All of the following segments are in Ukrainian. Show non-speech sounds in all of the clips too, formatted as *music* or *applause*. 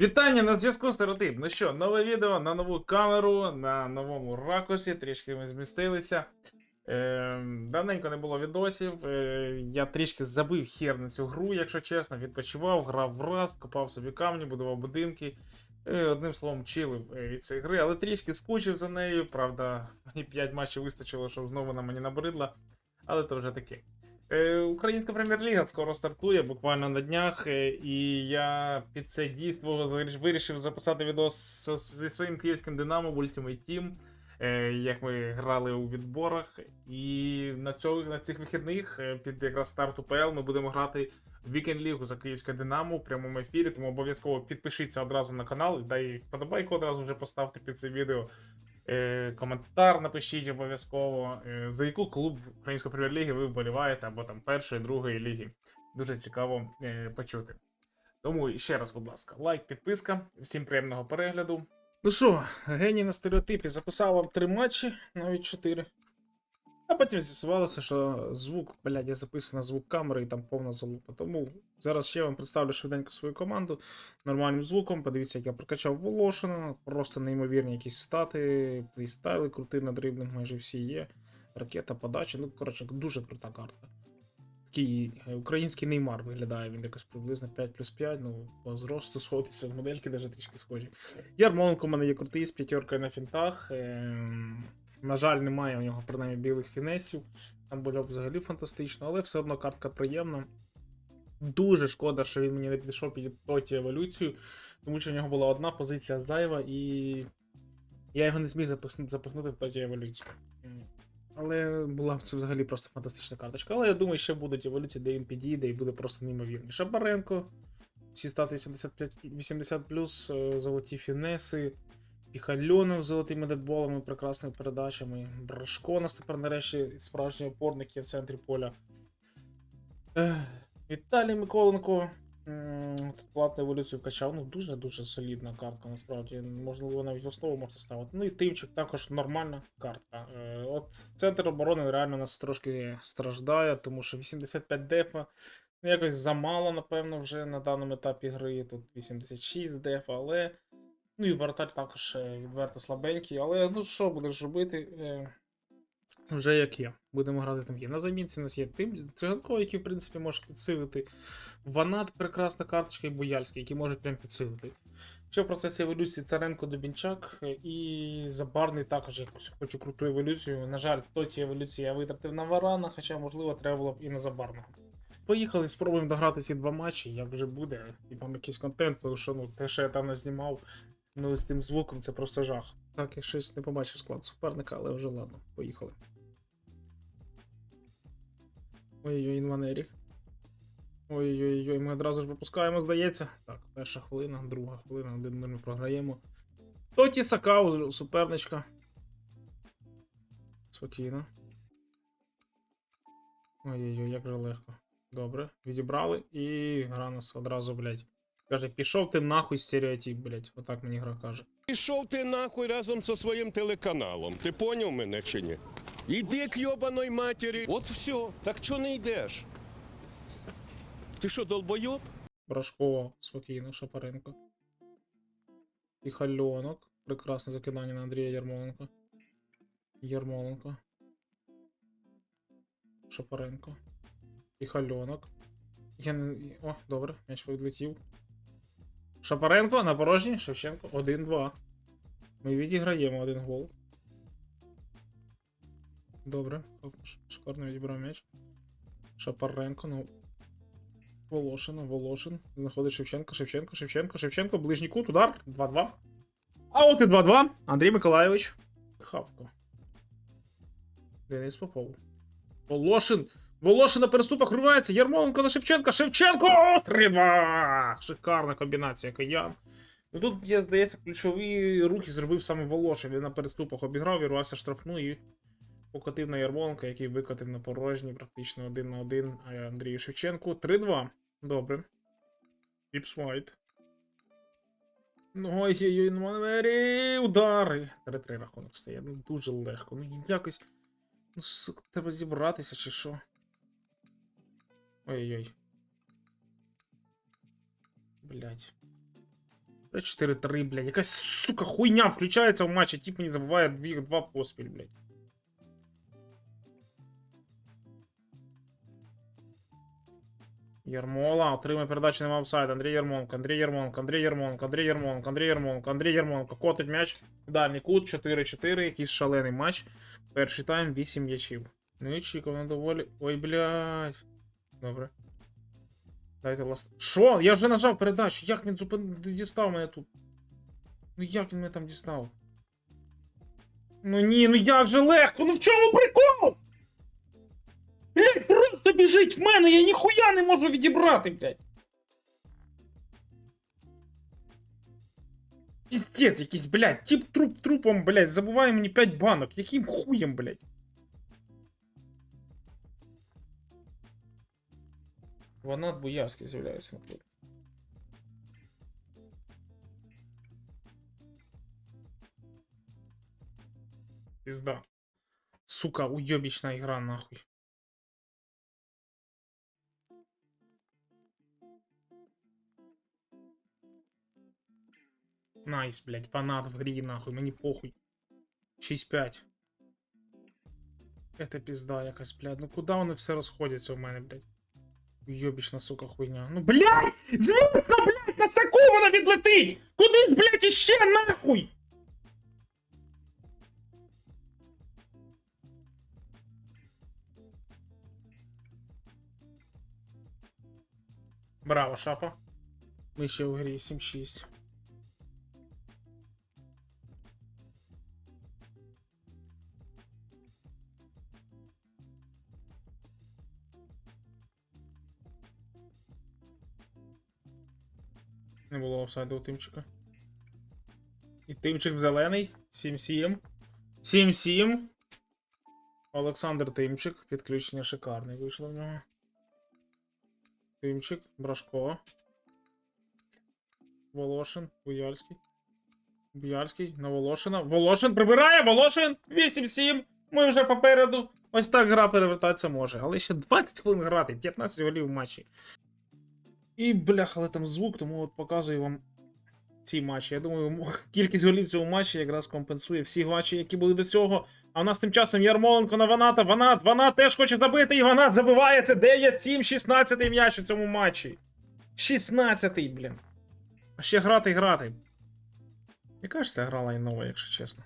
Вітання на зв'язку стереотип. Ну що, нове відео на нову камеру, на новому ракурсі, трішки ми змістилися. Е, давненько не було відосів. Е, я трішки забив хер на цю гру, якщо чесно, відпочивав, грав в Rust, копав собі камні, будував будинки. Е, одним словом, чилив е, від цієї гри, але трішки скучив за нею. Правда, мені 5 матчів вистачило, щоб знову на мені набридла. Але то вже таке. Е, Українська прем'єр-ліга скоро стартує, буквально на днях. е, І я під це дійство вирішив записати відос зі своїм київським Динамо, Ultimate Team, е, як ми грали у відборах. І на, цьому, на цих вихідних, під якраз старт УПЛ, ми будемо грати в Вікенд Лігу за Київське Динамо у прямому ефірі. Тому обов'язково підпишіться одразу на канал, дай вподобайку одразу вже поставте під це відео. Е, коментар напишіть обов'язково, е, за яку клуб Української прем'єр-ліги ви вболіваєте, або там першої, другої ліги. Дуже цікаво е, почути. Тому ще раз, будь ласка, лайк, підписка. Всім приємного перегляду. Ну що, геній на стереотипі записав вам три матчі, навіть чотири. А потім з'ясувалося, що звук, блядь, я записую на звук камери і там повна залупа. Тому зараз ще вам представлю швиденько свою команду нормальним звуком. Подивіться, як я прокачав Волошина. Просто неймовірні якісь стати, плейстайли крути на дрібних майже всі є. Ракета, подача. Ну, коротше, дуже крута картка. Такий е, український неймар виглядає, він якось приблизно 5 плюс 5, ну, по зросту сходиться з модельки, навіть трішки схожі. Ярмоленко у мене є крутий з п'ятеркою на фінтах. Ем, на жаль, немає у нього принаймні білих фінесів. Там було взагалі фантастично, але все одно картка приємна. Дуже шкода, що він мені не підійшов під тоті еволюцію, тому що в нього була одна позиція зайва, і я його не зміг запихнути, в тоті еволюцію. Але була це взагалі просто фантастична карточка. Але я думаю, ще будуть еволюції, де він підійде і буде просто неймовірний. Шабаренко, всі стати 85, 80 е, золоті фінеси. Піхальонов золотими дедболами, прекрасними передачами. Брашко нас тепер нарешті справжній опорник є в центрі поля. Віталій Миколенко. платну еволюцію вкачав. Ну, дуже-дуже солідна картка, насправді. Можливо, навіть в основу можна ставити. Ну і тимчик також нормальна картка. Е, От центр оборони реально нас трошки страждає, тому що 85 дефа. Ну, якось замало, напевно, вже на даному етапі гри. Тут 86 дефа, але. Ну і вратар також е, відверто слабенький, але ну що будеш робити? Е, Вже як є. Будемо грати там є. На замінці у нас є тим циганко, який, в принципі, може підсилити. Ванат, прекрасна карточка, і Бояльський, які можуть прям підсилити. Ще в процесі еволюції Царенко Дубінчак е, і Забарний також якось хочу круту еволюцію. На жаль, в тоті еволюції я витратив на Варана, хоча, можливо, треба було б і на Забарного. Поїхали, спробуємо дограти ці два матчі, як вже буде, і вам якийсь контент, тому що ну, те, що я там не знімав, Ну, з тим звуком це просто жах. Так, я щось не побачив склад суперника, але вже ладно, поїхали. Ой-ой-ой, інванері. Ой-ой-ой, ми одразу ж випускаємо, здається. Так, перша хвилина, друга хвилина, один ми програємо. Тоті Сакау, суперничка. Спокійно. Ой-ой-ой, як же легко. Добре, відібрали і гра нас одразу, блядь. Каже, пішов ти нахуй стереотип, блядь. Отак мені гра каже. Пішов ти нахуй разом зі своїм телеканалом. Ти поняв мене чи ні? Іди к йобаної матері. От все. Так чого не йдеш? Ти що, долбойоб? Брашко, спокійно, Шапаренко. І Хальонок. Прекрасне закидання на Андрія Ярмоленка. Ярмоленко. Шапаренко. І Хальонок. Я не. О, добре, м'яч відлетів. Шапаренко на порожній, Шевченко 1-2. Ми відіграємо один гол. Добре, шикарно відібрав м'яч. Шапаренко, ну. Волошина, Волошин. Знаходить Шевченко, Шевченко, Шевченко, Шевченко, ближній кут, удар. 2-2. А от і 2-2. Андрій Миколайович. Хавко. Денис Попов. Волошин. Волошин на переступах рувається. Ярмоленко на Шевченка. Шевченко! 3-2! Шикарна комбінація киян. Ну тут, я, здається, ключові рухи зробив саме Волошин. Він на переступах обіграв, вірвався штрафну і покотив на Ярмоленка, який викотив на порожній, практично один на один Андрію Шевченку. 3-2. Добре. Піпс Вайт. Ну, ой-ой-ой, Манвері, удари. 3-3 рахунок стає. Ну, дуже легко. Ну, якось. Ну, сука, треба зібратися чи що. Ой-ой-ой. Блять. 4-3, блядь. Якась сука хуйня включається в матчі, тип мені забуває дві, два поспіль, блядь. Ярмола, отримує передачу нема офсайд. Андрій Ярмоленко, Андрій Ярмоленко, Андрій Ярмоленко, Андрій Ярмоленко, Андрій Ярмоленко, Андрій Ярмоленко. Котить м'яч. Дальній кут, 4-4, якийсь шалений матч. Перший тайм, 8 м'ячів. Ну і Чіковна доволі. Ой, блядь. Добре. Дайте ласт. Що? Я вже нажав передачу. Як він зупин... дістав мене тут? Ну як він мене там дістав? Ну ні, ну як же легко? Ну в чому прикол? Блять, просто біжить в мене, я ніхуя не можу відібрати, блять. Піздець якийсь, блядь, тип труп трупом, блядь, забуває мені 5 банок. Яким хуєм, блядь? Ванат Буярський з'являється на клубі. Пизда. Сука, уебищная игра, нахуй. Найс, блядь, фанат в грі, нахуй, мені похуй. 6-5. Это пизда якась, блядь. Ну куда вони все розходяться в мене, блядь? Уйобічна, сука, хуйня. Ну, блядь! Звісно, блядь, на саку вона відлетить! Куди блядь, іще нахуй? Браво, шапа. Ми ще в грі 7-6. Офсайду у Тимчика. І Тимчик зелений. 7-7. 7-7. Олександр Тимчик. Підключення шикарне вийшло в нього. Тимчик, Брашко. Волошин, Буяльський. Буяльський на Волошина. Волошин прибирає! Волошин! 8-7. Ми вже попереду. Ось так гра перевертатися може. Але ще 20 хвилин грати, 15 голів в матчі. І блях, але там звук, тому от показую вам ці матчі. Я думаю, *laughs* кількість голів цього матчі якраз компенсує всі матчі, які були до цього. А у нас тим часом Ярмоленко на Ваната. Ванат, Ванат теж хоче забити, і Ванат забиває. Це 9-7, 16 м'яч у цьому матчі. 16-й, блін. А ще грати і грати. Яка ж це гра лайнова, якщо чесно.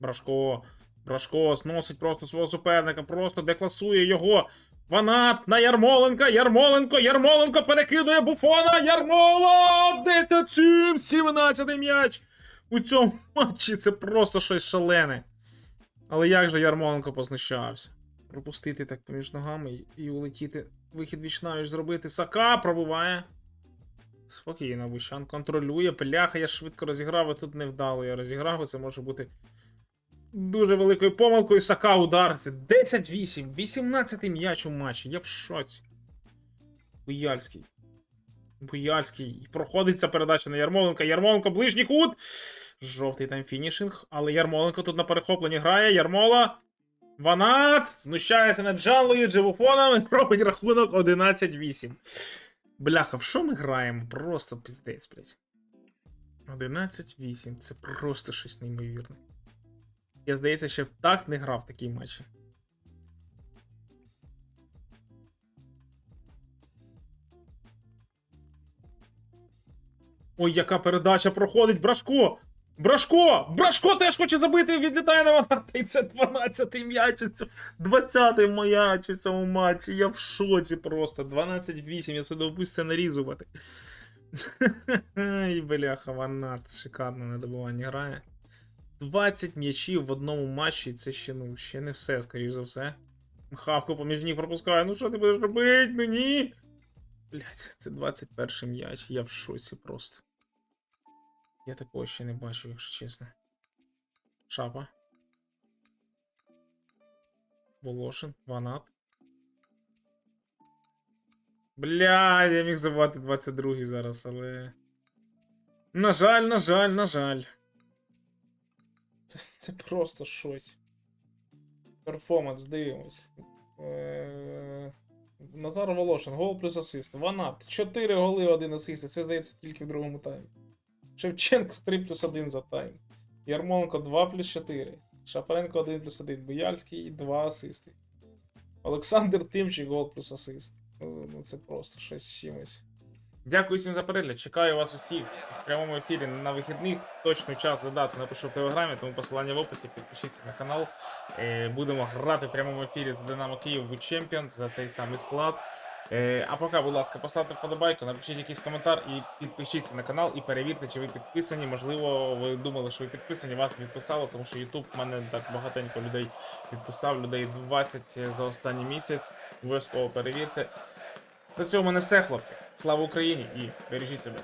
Брашко. Брашко зносить просто свого суперника, просто декласує його. Ванат на Ярмоленка, Ярмоленко, Ярмоленко перекидує Буфона, Ярмола! 10-7, 17 м'яч. У цьому матчі це просто щось шалене. Але як же Ярмоленко познущався? Пропустити так поміж ногами і- і улетіти. Вихід вічнавіч зробити. Сака пробиває. Спокійно, Бущан контролює. Пляха, я швидко розіграв, а тут невдало я розіграв, і це може бути дуже великою помилкою. Сака удар. Це 10-8, 18 м'яч у матчі. Я в шоці. Буяльський. Буяльський. І Проходить ця передача на Ярмоленка. Ярмоленко, ближній кут. Жовтий там фінішинг. Але Ярмоленко тут на перехопленні грає. Ярмола. Ванат. Знущається над Джанлою Джевуфоном. *laughs* Робить рахунок 11-8. Бляха, в що ми граємо? Просто піздець, блядь. 11-8. Це просто щось неймовірне. Я, здається, ще так не грав такі матчі. Ой, яка передача проходить, Брашко! Брашко! Брашко теж хоче забити, відлітає на вона. І це 12-й м'яч, 20-й м'яч у цьому матчі. Я в шоці просто. 12-8, я сюди впустя це нарізувати. *laughs* Ай, бляха, ванат. Шикарно на добуванні грає. 20 м'ячів в одному матчі, це ще, ну, ще не все, скоріш за все. Хавку поміж ніг пропускає. Ну що ти будеш робити? Ну ні. Блять, це 21 м'яч, я в шоці просто. Я такого ще не бачив, якщо чесно. Шапа. Волошин, Ванат. Бля, я міг забувати 22 зараз, але. На жаль, на жаль, на жаль. *laughs* Це- просто щось. Перформанс, дивимось. Е, Назар Волошин, гол плюс асист. Ванат, 4 голи, 1 асист. Це здається тільки в другому таймі. Шевченко 3 плюс 1 за тайм. Ярмоленко 2 плюс 4. Шапаренко 1 плюс 1. Бояльський 2 асисти. Олександр Тимчик гол плюс асист. Ну, ну, це просто щось з чимось. Дякую всім за перегляд. Чекаю вас усіх в прямому ефірі на вихідних. Точний час додати напишу в телеграмі, тому посилання в описі. Підпишіться на канал. Е, Будемо грати в прямому ефірі з Динамо Київ в Champions за цей самий склад. Е, А поки, будь ласка, поставте вподобайку, напишіть якийсь коментар і підпишіться на канал і перевірте, чи ви підписані. Можливо, ви думали, що ви підписані, вас відписало, тому що YouTube мене так багатенько людей підписав, людей 20 за останній місяць. Обов'язково перевірте. До цьому не все, хлопці. Слава Україні і бережіть себе.